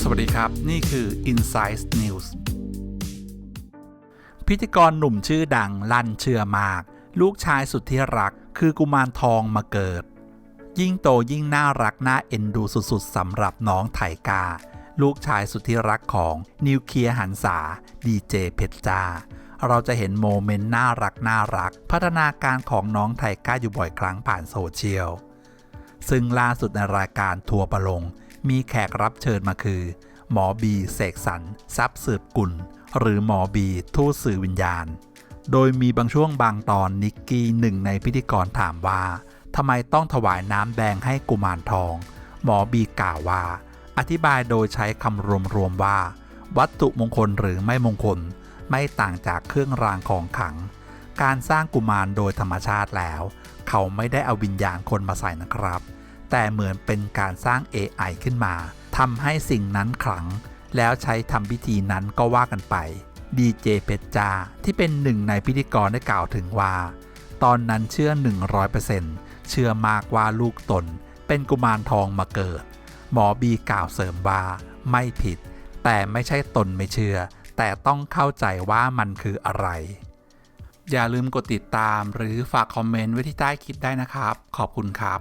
สวัสดีครับ นี่คือ Insight News พิธีกรหนุ่มชื่อดังลั่นเชื่อมาก ลูกชายสุดที่รักคือกุมารทองมาเกิด ยิ่งโตยิ่งน่ารักน่าเอ็นดูสุดๆสำหรับน้องไถกา ลูกชายสุดที่รักของนิวเคลียร์หันษาดีเจเพชรจ้า เราจะเห็นโมเมนต์น่ารักน่ารัก พัฒนาการของน้องไทก้าอยู่บ่อยครั้งผ่านโซเชียล ซึ่งล่าสุดในรายการทัวร์ประลง มีแขกรับเชิญมาคือ หมอบีเสกสรรทรัพย์สืบกุล หรือหมอบีทูตสื่อวิญญาณ โดยมีบางช่วงบางตอนนิกกี้หนึ่งในพิธีกรถามว่าทำไมต้องถวายน้ำแดงให้กุมารทอง หมอบีกล่าวว่า อธิบายโดยใช้คำรวมๆว่า วัตถุมงคลหรือไม่มงคล ไม่ต่างจากเครื่องรางของขลัง การสร้างกุมารโดยธรรมชาติแล้ว เขาไม่ได้เอาวิญญาณคนมาใส่นะครับ แต่เหมือนเป็นการสร้าง AI ขึ้นมาทำให้สิ่งนั้นขลัง แล้วใช้ทำพิธีนั้นก็ว่ากันไปดีเจเพชรจาที่เป็นหนึ่งในพิธีกรได้กล่าวถึงว่า ตอนนั้นเชื่อ 100%เชื่อมากว่าลูกตน เป็นกุมารทองมาเกิด หมอบีกล่าวเสริมว่า ไม่ผิด แต่ไม่ใช่ตนไม่เชื่อ แต่ต้องเข้าใจว่ามันคืออะไร อย่าลืมกดติดตามหรือฝากคอมเมนต์ไว้ที่ใต้คลิปได้นะครับ ขอบคุณครับ